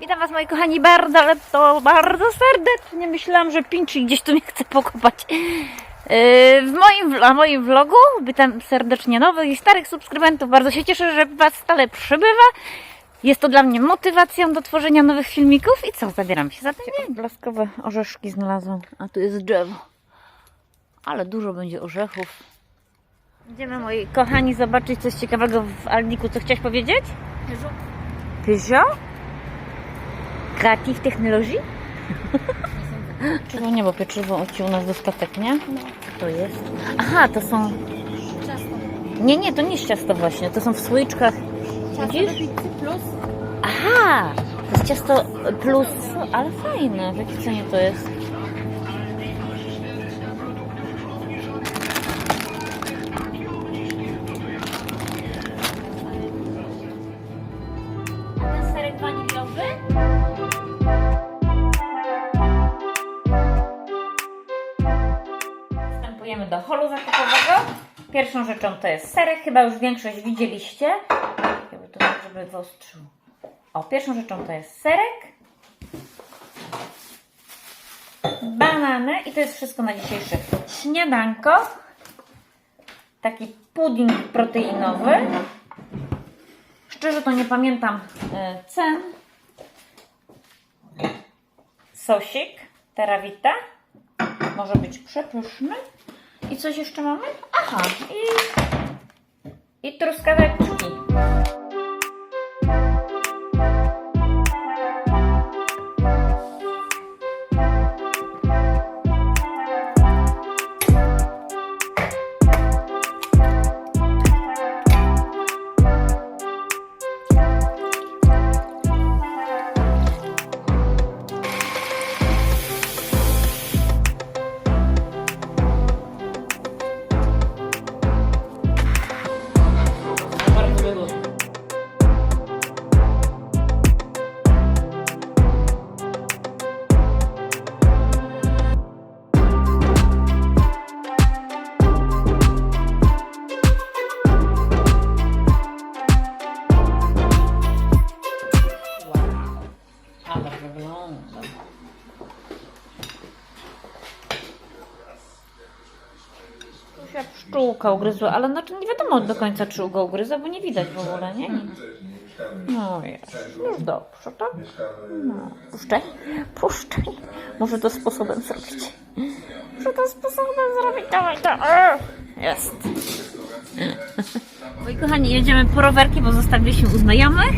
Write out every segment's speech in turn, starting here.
Witam Was moi kochani bardzo, ale to bardzo serdecznie. Myślałam, że Pinczy gdzieś tu mnie chce pokopać. Yy, W moim, na moim vlogu witam serdecznie nowych i starych subskrybentów. Bardzo się cieszę, że Was stale przybywa. Jest to dla mnie motywacją do tworzenia nowych filmików. I co, zabieram się za. Nie, blaskowe orzeszki znalazłam. A tu jest drzewo. Ale dużo będzie orzechów. Idziemy moi kochani zobaczyć coś ciekawego w Aldiku. Co chciałaś powiedzieć? Peugeot? Creative Technology? Pieczywo nie, bo pieczywo ci u nas dostatek, nie? Co to jest? Aha, to są... Nie, nie, to nie jest ciasto właśnie, to są w słoiczkach. Widzisz? plus Aha, to jest ciasto plus, ale fajne. W jakiej cenie to jest? Pierwszą rzeczą to jest serek, chyba już większość widzieliście. Jakby to tak, żeby wyostrzył. O, pierwszą rzeczą to jest serek, banany i to jest wszystko na dzisiejsze śniadanko. Taki pudding proteinowy. Szczerze to nie pamiętam e, cen. Sosik, terawita. Może być przepyszny. I coś jeszcze mamy? Aha, i, i truskaweczki. Pszczółka ugryzła, ale znaczy nie wiadomo do końca czy go ugryzła, bo nie widać w ogóle, nie? No jest, już dobrze, tak? No, puszczaj, puszczaj. Może to sposobem zrobić. Może to sposobem zrobić, dawaj to. Jest. Moi kochani, jedziemy po rowerki, bo zostawiliśmy u znajomych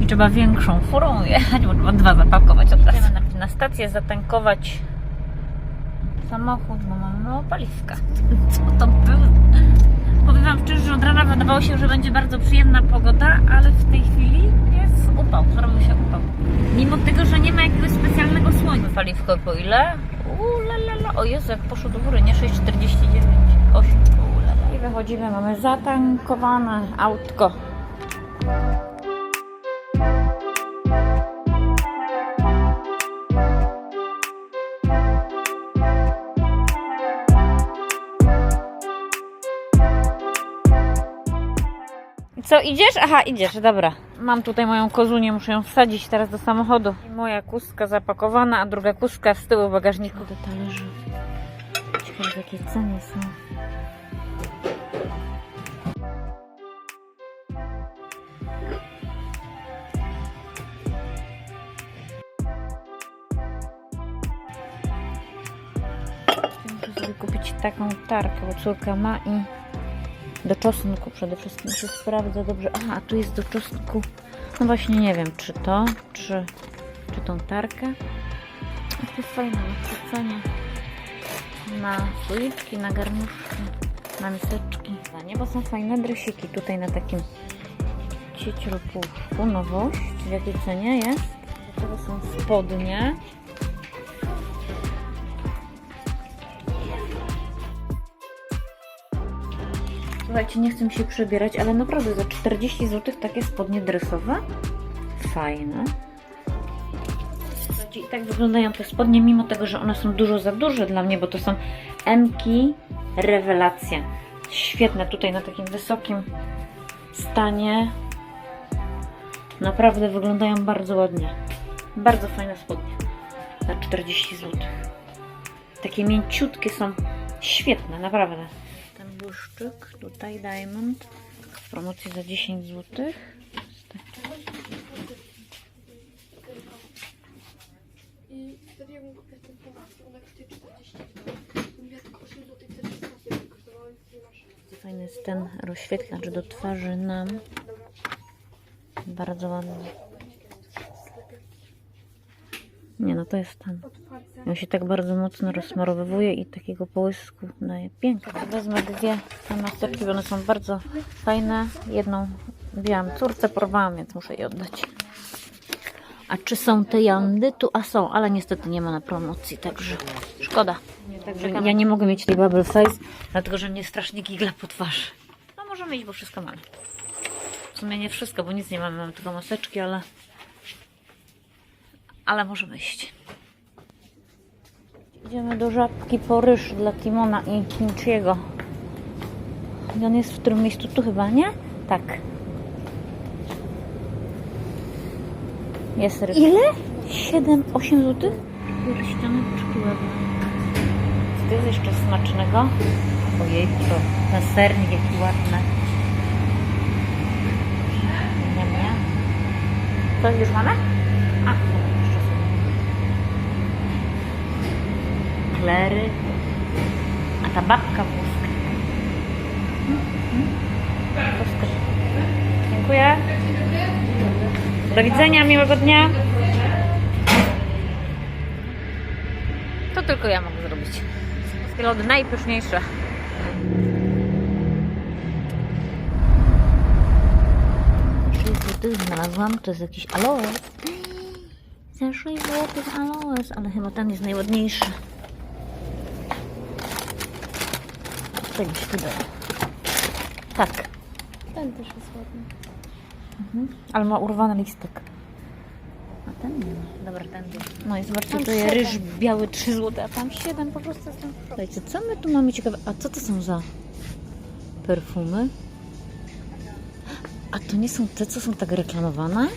i trzeba większą furą jechać, bo trzeba dwa zapakować od razu. Na stację zatankować samochód, bo mamy mało paliwka. Co to było? Powiem Wam szczerze, że od rana wydawało się, że będzie bardzo przyjemna pogoda, ale w tej chwili jest upał, zrobił się upał. Mimo tego, że nie ma jakiegoś specjalnego słońca. Paliwko po ile? Ulalala. O Jezu, jak poszło do góry, nie 6,49, 8. Ulala. I wychodzimy, mamy zatankowane autko. Co, idziesz? Aha, idziesz, dobra. Mam tutaj moją kozunię, muszę ją wsadzić teraz do samochodu. I moja kustka zapakowana, a druga kustka z tyłu w bagażniku do talerzy. Ciekawe, w jakiej cenie są. Muszę sobie kupić taką tarkę, bo córka ma i do czosnku przede wszystkim się sprawdza dobrze. Aha, tu jest do czosnku. No właśnie nie wiem, czy to, czy, czy tą tarkę. A to jest fajne na przecenie. Na słoiczki, na garnuszki, na miseczki. A nie, bo są fajne dresiki tutaj na takim cieciopuszku. Nowość. W jakiej cenie jest? Tego są spodnie. Słuchajcie, nie chcę mi się przebierać, ale naprawdę za 40 zł takie spodnie dresowe. Fajne. Słuchajcie, i tak wyglądają te spodnie, mimo tego, że one są dużo za duże dla mnie, bo to są Mki Rewelacja. Świetne tutaj na takim wysokim stanie. Naprawdę wyglądają bardzo ładnie. Bardzo fajne spodnie. Za 40 zł. Takie mięciutkie są. Świetne, naprawdę. Błyszczyk, tutaj Diamond. W promocji za 10 zł. I wtedy ja mógł kupić ten pomysł, ona kosztuje 40 Ja tylko 8 zł wtedy sklepie kosztowało i nie masz. Fajny jest ten rozświetlacz do twarzy nam. Bardzo ładny. Nie no, to jest ten. On się tak bardzo mocno rozsmarowywuje i takiego połysku daje. Pięknie. Wezmę dwie te maseczki, bo one są bardzo fajne. Jedną wzięłam córce, porwałam, więc muszę jej oddać. A czy są te jandy? Tu, a są, ale niestety nie ma na promocji, także szkoda. Także ja nie mogę mieć tej bubble face, dlatego że mnie strasznie gigla po twarzy. No możemy iść, bo wszystko mamy. W sumie nie wszystko, bo nic nie mamy, mamy tylko maseczki, ale... Ale możemy iść. Idziemy do żabki po ryż dla Timona i Kimchiego. I on jest w którym miejscu? Tu chyba, nie? Tak. Jest ryż. Ile? 7, 8 zł? Pierścioneczki ładne. Co to jest jeszcze smacznego? Ojej, to ten sernik jaki ładny. Nie, nie. To już mamy? A, dobra, jeszcze są. A ta babka włoska. Włoska. Dziękuję. Do widzenia, miłego dnia. To tylko ja mogę zrobić. Lody najpyszniejsze. zł znalazłam, to jest jakiś aloes. Za 6 zł aloes, ale chyba ten jest najładniejszy. Tak mi się wydaje. Tak, Ten też jest ładny. mhm. ale ma urwany listek. A ten nie ma. Dobra, ten jest. No i zobaczcie, Tam to jest siedem. ryż biały 3 zł, a tam 7 po prostu jestem. Słuchajcie, co my tu mamy ciekawe? A co to są za perfumy? A to nie są te, co są tak reklamowane?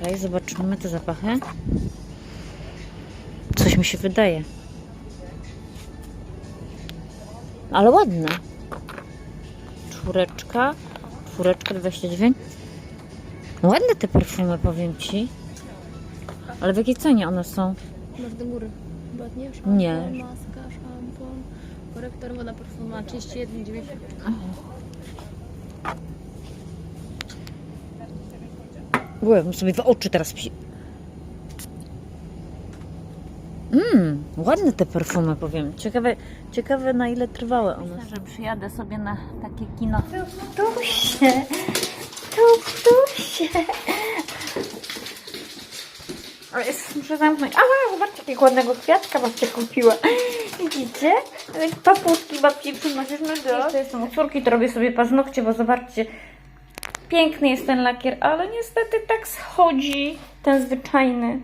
Czekaj, zobaczymy te zapachy. Coś mi się wydaje. Ale ładne. Czwóreczka. Czwóreczka 29. Ładne te perfumy, powiem Ci. Ale w jakiej cenie one są? Masz do góry. Ładnie? Szampon, Nie. maska, szampon, korektor, woda perfuma 31,90. Byłem sobie w oczy teraz psi. Mmm, ładne te perfumy, powiem. Ciekawe, ciekawe na ile trwały one. Myślę, że przyjadę sobie na takie kino. Tuptusie, tuptusie. O, jest, muszę zamknąć. Aha, zobaczcie, jakiego ładnego kwiatka babcia kupiła. Widzicie? Papuszki babci przynosisz na do. Jeszcze jestem u córki, to robię sobie paznokcie, bo zobaczcie, Piękny jest ten lakier, ale niestety tak schodzi ten zwyczajny,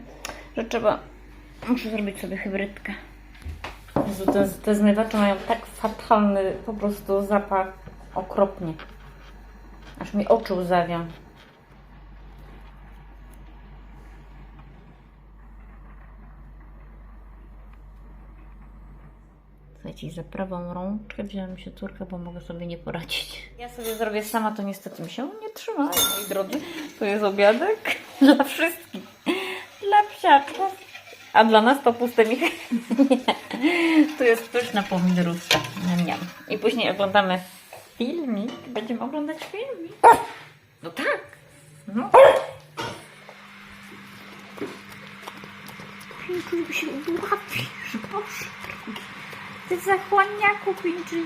że trzeba. Muszę zrobić sobie hybrydkę. Jezu, te, te zmywacze mają tak fatalny po prostu zapach okropnie. Aż mi oczy łzawią. Słuchajcie, za prawą rączkę wziąłem się córkę, bo mogę sobie nie poradzić. Ja sobie zrobię sama, to niestety mi się nie trzyma, moi drodzy. To jest obiadek dla wszystkich. Dla psiaczków. A dla nas to puste micha. Nie. Tu jest pyszna pomidorówka. Niam. I później oglądamy filmik. Będziemy oglądać filmik. No tak. No. Pięknie się ułapisz, Boże drogi. Ty zachłaniaku pięknie.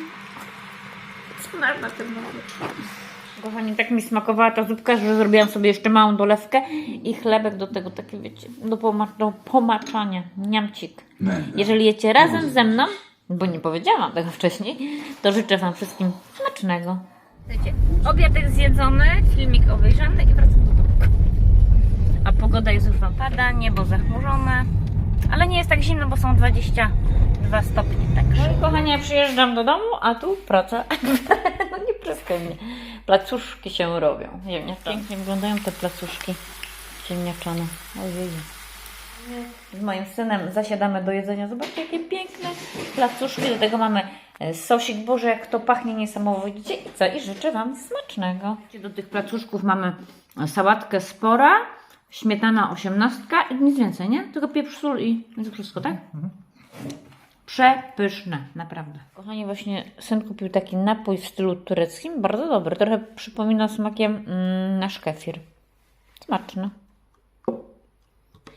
Znasz na tym Kochani, tak mi smakowała ta zupka, że zrobiłam sobie jeszcze małą dolewkę i chlebek do tego, taki wiecie, do, poma do pomaczania, niamcik. Jeżeli jecie razem ze mną, bo nie powiedziałam tego wcześniej, to życzę Wam wszystkim smacznego. Słuchajcie, obiadek zjedzony, filmik obejrzany i wracam do domu. A pogoda jest już Wam pada, niebo zachmurzone, ale nie jest tak zimno, bo są 22 stopnie, także. No i kochani, ja przyjeżdżam do domu, a tu praca. no nie pryskaj mnie. Placuszki się robią. Nie wiem, jak pięknie wyglądają te placuszki. ziemniaczane. Ojej. Z moim synem zasiadamy do jedzenia. Zobaczcie, jakie piękne placuszki. Do tego mamy e, sosik. Boże, jak to pachnie niesamowicie. I co? I życzę Wam smacznego. Do tych placuszków mamy sałatkę spora, śmietana osiemnastka i nic więcej, nie? Tylko pieprz, sól i to wszystko, tak? Przepyszne, naprawdę. Kochani, właśnie syn kupił taki napój w stylu tureckim, bardzo dobry. Trochę przypomina smakiem mm, nasz kefir. Smaczny.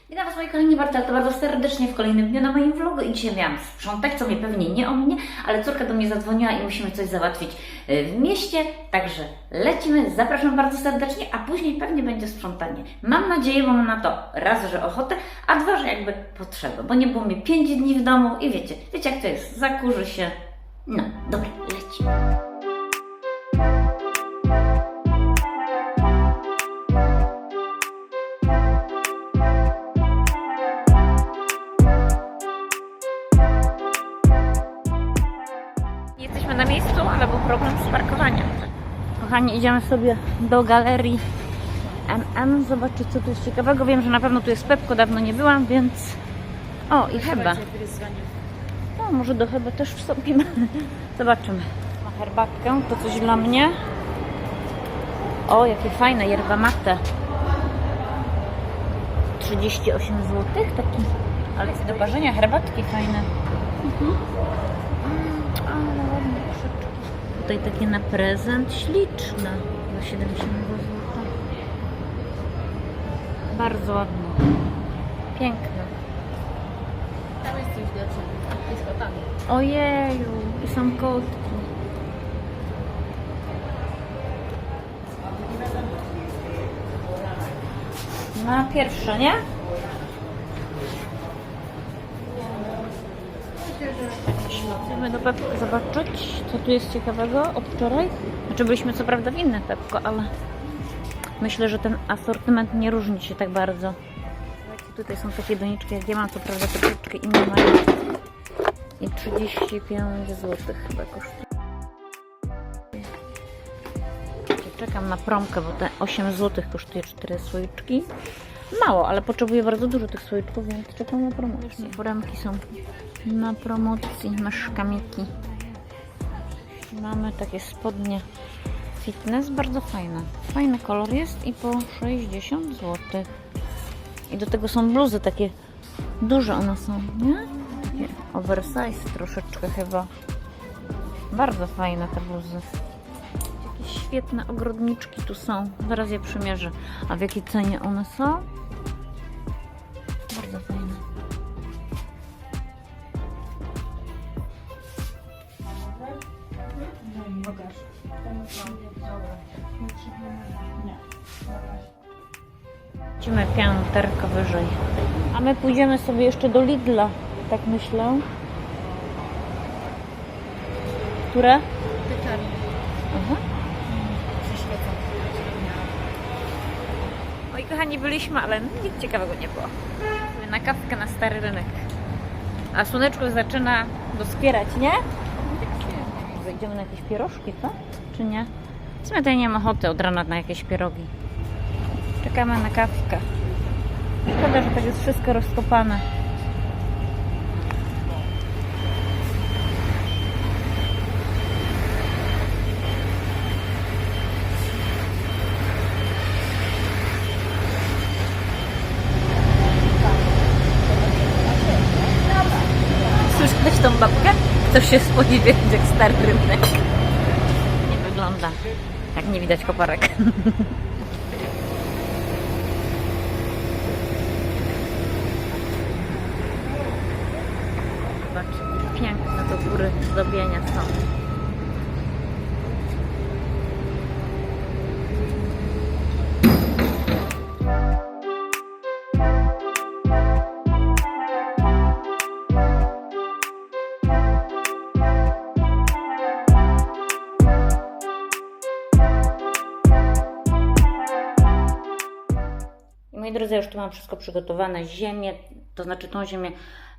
Witam Was moi kochani bardzo, bardzo serdecznie w kolejnym dniu na moim vlogu i dzisiaj miałam sprzątać, co mnie pewnie nie o mnie, ale córka do mnie zadzwoniła i musimy coś załatwić y, w mieście, także lecimy, zapraszam bardzo serdecznie, a później pewnie będzie sprzątanie. Mam nadzieję, mam na to raz, że ochotę, a dwa, że jakby potrzebę, bo nie było mi 5 dni w domu i wiecie, wiecie jak to jest, zakurzy się. No, dobra, lecimy. Miejscu, ale był problem z parkowaniem. Kochani, idziemy sobie do galerii MM, zobaczyć co tu jest ciekawego. Wiem, że na pewno tu jest Pepko, dawno nie byłam, więc... O, i chyba. No, może do chyba też wstąpimy. Zobaczymy. Ma herbatkę, to coś dla mnie. O, jakie fajne, yerba mate. 38 zł, taki, ale jest do parzenia herbatki fajne. Mhm. Ale ładne koszyczki. Tutaj takie na prezent śliczne. Za 70 zł. Bardzo ładne. Piękne. Tam jest coś Ciebie. Jest kotami. Ojeju, i są kotki. Na pierwsze, nie? Idziemy do Pepko zobaczyć, co tu jest ciekawego od wczoraj. Znaczy byliśmy co prawda w innych Pepko, ale myślę, że ten asortyment nie różni się tak bardzo. Tutaj są takie doniczki, jak ja mam, co prawda troszeczkę inne mają. I 35 zł chyba kosztuje. Czekam na promkę, bo te 8 zł kosztuje 4 słoiczki. Mało, ale potrzebuję bardzo dużo tych słoiczków, więc czekam na promocję. Foremki są na promocji, myszkamiki. Mamy takie spodnie fitness, bardzo fajne. Fajny kolor jest i po 60 zł. I do tego są bluzy takie duże one są, nie? Oversize troszeczkę chyba. Bardzo fajne te bluzy. Jakieś świetne ogrodniczki tu są. Zaraz je przymierzę. A w jakiej cenie one są? My pójdziemy sobie jeszcze do Lidla, tak myślę. Które? Czarne Aha. Oj, kochani, byliśmy, ale nic ciekawego nie było. Na kawkę na stary rynek. A słoneczko zaczyna doskwierać, nie? Zajdziemy na jakieś pierożki, co? Czy nie? W sumie ja nie mam ochoty od rana na jakieś pierogi. Czekamy na kawkę. Szkoda, że tak jest wszystko rozkopane. Słyszałeś tą babkę? Ktoś się spodziewa jak stary rynek. Nie wygląda. Jak nie widać koparek. Zobaczcie, jakie góry zdobienia są. Moi drodzy, już tu mam wszystko przygotowane. Ziemię, to znaczy tą ziemię,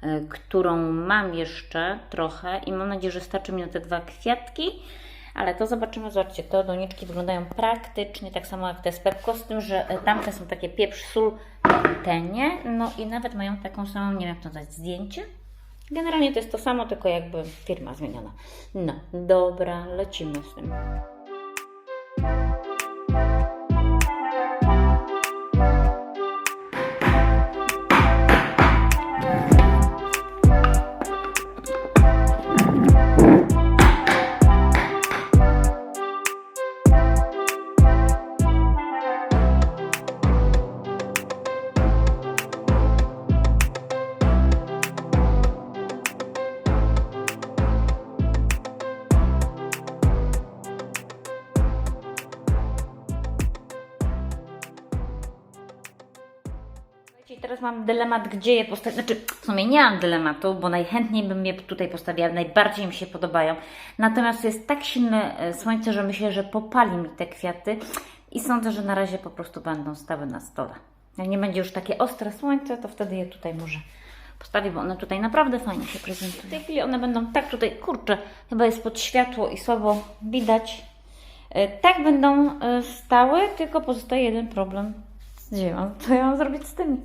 y, którą mam jeszcze trochę i mam nadzieję, że starczy mi na te dwa kwiatki. Ale to zobaczymy, zobaczcie, to doniczki wyglądają praktycznie tak samo jak te z z tym, że e, tamte są takie pieprz, sól, te nie. No i nawet mają taką samą, nie wiem jak to nazwać, zdjęcie. Generalnie to jest to samo, tylko jakby firma zmieniona. No, dobra, lecimy z tym. Mam dylemat, gdzie je postawić. Znaczy, w sumie nie mam dylematu, bo najchętniej bym je tutaj postawiła, najbardziej mi się podobają. Natomiast jest tak silne e, słońce, że myślę, że popali mi te kwiaty i sądzę, że na razie po prostu będą stały na stole. Jak nie będzie już takie ostre słońce, to wtedy je tutaj może postawię, bo one tutaj naprawdę fajnie się prezentują. W tej chwili one będą tak tutaj, kurczę, chyba jest pod światło i słabo widać. E, Tak będą e, stały, tylko pozostaje jeden problem z ziemią. Co ja mam zrobić z tymi?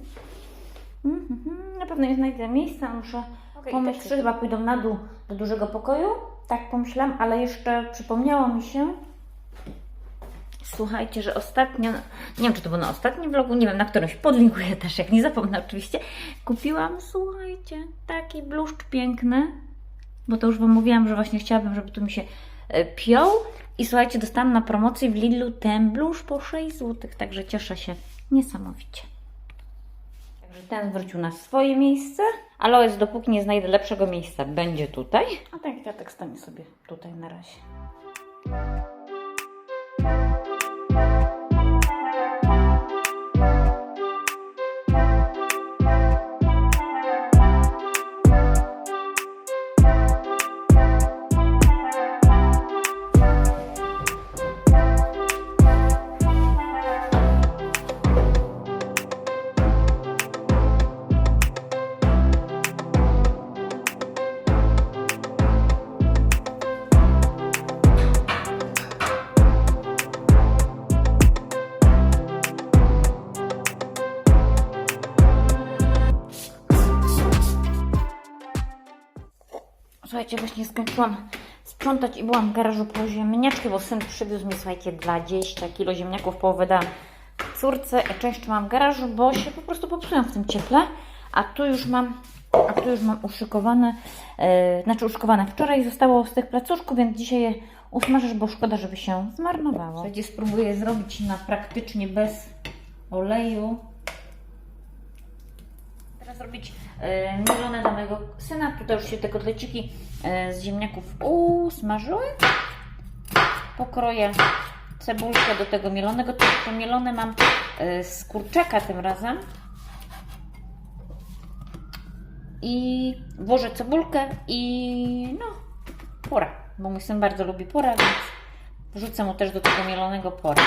Mhm. Na pewno nie znajdę miejsca, muszę pomyśleć. Trzy chyba pójdą na dół do dużego pokoju. Tak pomyślałam, ale jeszcze przypomniało mi się. Słuchajcie, że ostatnio, nie wiem czy to było na ostatnim vlogu, nie wiem na którymś, podlinkuję też, jak nie zapomnę oczywiście. Kupiłam, słuchajcie, taki bluszcz piękny, bo to już Wam mówiłam, że właśnie chciałabym, żeby tu mi się e, piął. I słuchajcie, dostałam na promocji w Lidlu ten bluszcz po 6 zł, także cieszę się niesamowicie. Także ten wrócił na swoje miejsce. Aloes, dopóki nie znajdę lepszego miejsca, będzie tutaj. A ten kwiatek stanie sobie tutaj na razie. Słuchajcie, właśnie skończyłam sprzątać i byłam w garażu po ziemniaczki, bo syn przywiózł mi, słuchajcie, 20 kg ziemniaków, połowę dałam córce, a część mam w garażu, bo się po prostu popsują w tym cieple. A tu już mam, a tu już mam uszykowane, e, znaczy uszykowane wczoraj zostało z tych placuszków, więc dzisiaj je usmażysz, bo szkoda, żeby się zmarnowało. Słuchajcie, spróbuję zrobić na praktycznie bez oleju. Teraz robić e, mielone dla mojego syna. Tutaj już się te kotleciki e, z ziemniaków usmażyły. Pokroję cebulkę do tego mielonego. To, to mielone mam e, z kurczaka tym razem. I włożę cebulkę i no, pora, bo mój syn bardzo lubi pora, więc wrzucę mu też do tego mielonego pora.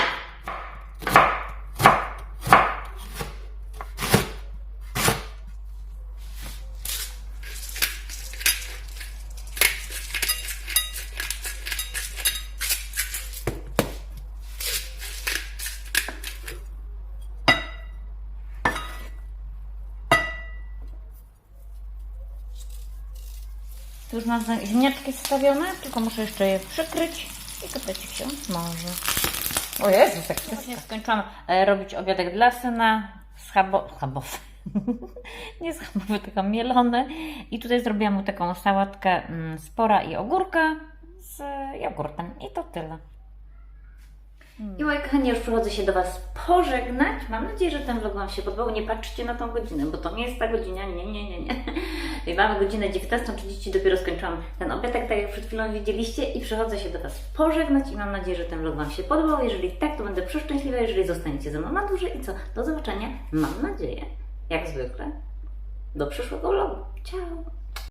Już mam ziemniaczki stawione, tylko muszę jeszcze je przykryć i kotlecik się smaży. O Jezus, jak Właśnie skończyłam e, robić obiadek dla syna z chabo... chabow. Nie z chabowy, tylko mielone. I tutaj zrobiłam mu taką sałatkę mm, z pora i ogórka z jogurtem. I to tyle. I kochani, już przychodzę się do Was pożegnać. Mam nadzieję, że ten vlog Wam się podobał. Nie patrzcie na tą godzinę, bo to nie jest ta godzina. Nie, nie, nie, nie. I mamy godzinę 19.30, dopiero skończyłam ten obiadek, tak jak przed chwilą widzieliście. I przychodzę się do Was pożegnać i mam nadzieję, że ten vlog Wam się podobał. Jeżeli tak, to będę przeszczęśliwa, jeżeli zostaniecie ze mną na dłużej. I co? Do zobaczenia, mam nadzieję, jak zwykle, do przyszłego vlogu. Ciao!